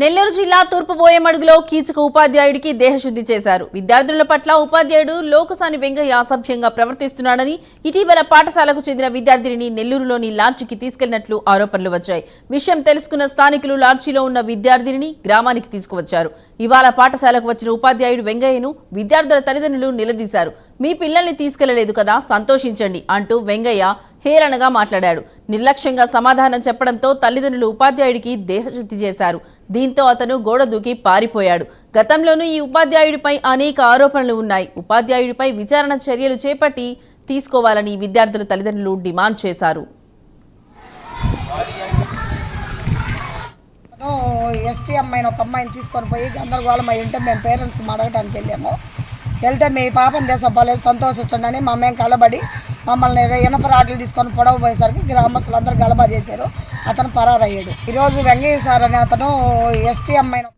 నెల్లూరు జిల్లా తూర్పు బోయమడుగులో కీచక ఉపాధ్యాయుడికి దేహశుద్ధి చేశారు. విద్యార్థుల పట్ల ఉపాధ్యాయుడు లోకసాని వెంగయ్య అసభ్యంగా ప్రవర్తిస్తున్నాడని ఇటీవల పాఠశాలకు చెందిన విద్యార్థిని నెల్లూరులోని లాడ్జికి తీసుకెళ్ళినట్లు ఆరోపణలు వచ్చాయి. విషయం తెలుసుకున్న స్థానికులు లాడ్జిలో ఉన్న విద్యార్థిని గ్రామానికి తీసుకువచ్చారు. ఇవాళ పాఠశాలకు వచ్చిన ఉపాధ్యాయుడు వెంగయ్యను విద్యార్థుల తల్లిదండ్రులు నిలదీశారు. మీ పిల్లల్ని తీసుకెళ్ళలేదు కదా సంతోషించండి అంటూ వెంగయ్య హేళనగా మాట్లాడాడు. నిర్లక్ష్యంగా సమాధానం చెప్పడంతో తల్లిదండ్రులు ఉపాధ్యాయుడికి దేహశుద్ధి చేశారు. దీంతో అతను గోడ దూకి పారిపోయాడు. గతంలోనూ ఈ ఉపాధ్యాయుడిపై అనేక ఆరోపణలు ఉన్నాయి. ఉపాధ్యాయుడిపై విచారణ చర్యలు చేపట్టి తీసుకోవాలని విద్యార్థుల తల్లిదండ్రులు డిమాండ్ చేశారు. ఎస్టీ అమ్మాయిని ఒక అమ్మాయిని తీసుకొని పోయి గందరగోళం అయి ఉంటే మేము పేరెంట్స్ అడగడానికి వెళ్ళాము. వెళ్తే మీ పాపం దేశపోలేదు సంతోషించండి అని మా మేము కలబడి మమ్మల్ని ఇనప రాడ్లు తీసుకొని పొడవ పోయేసరికి గ్రామస్తులు అందరూ గలబా చేశారు. అతను పరారయ్యాడు. ఈరోజు వెంగయ్య సార్ అనే అతను ఎస్టీ అమ్మాయిని